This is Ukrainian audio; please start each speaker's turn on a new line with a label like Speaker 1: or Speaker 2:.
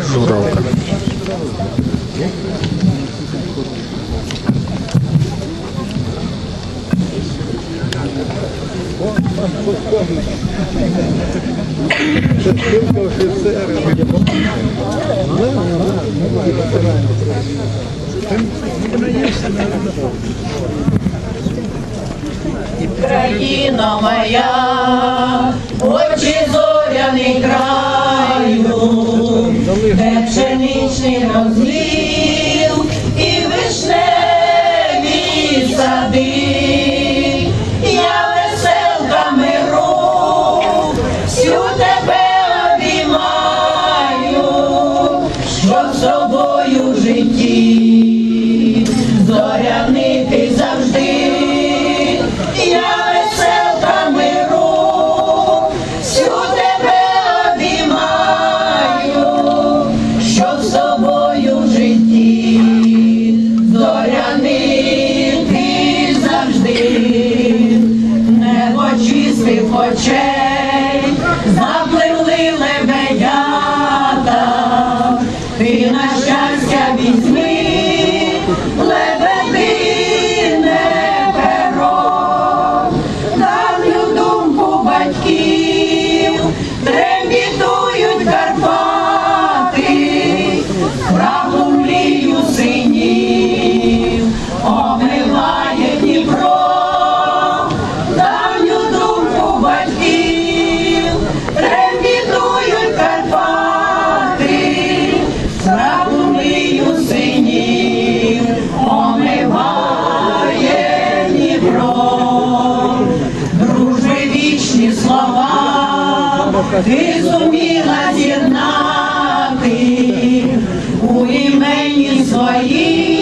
Speaker 1: Журавка.
Speaker 2: Країна моя, пшеничний розлів і вишневі сади, я веселка миру, всю тебе обіймаю, що з собою в зоряний чистих очей, запливли лебедята, ти на щастя візьми, Дніпро, дружби вічні слова, ти зуміла з'єднати у імені своїм,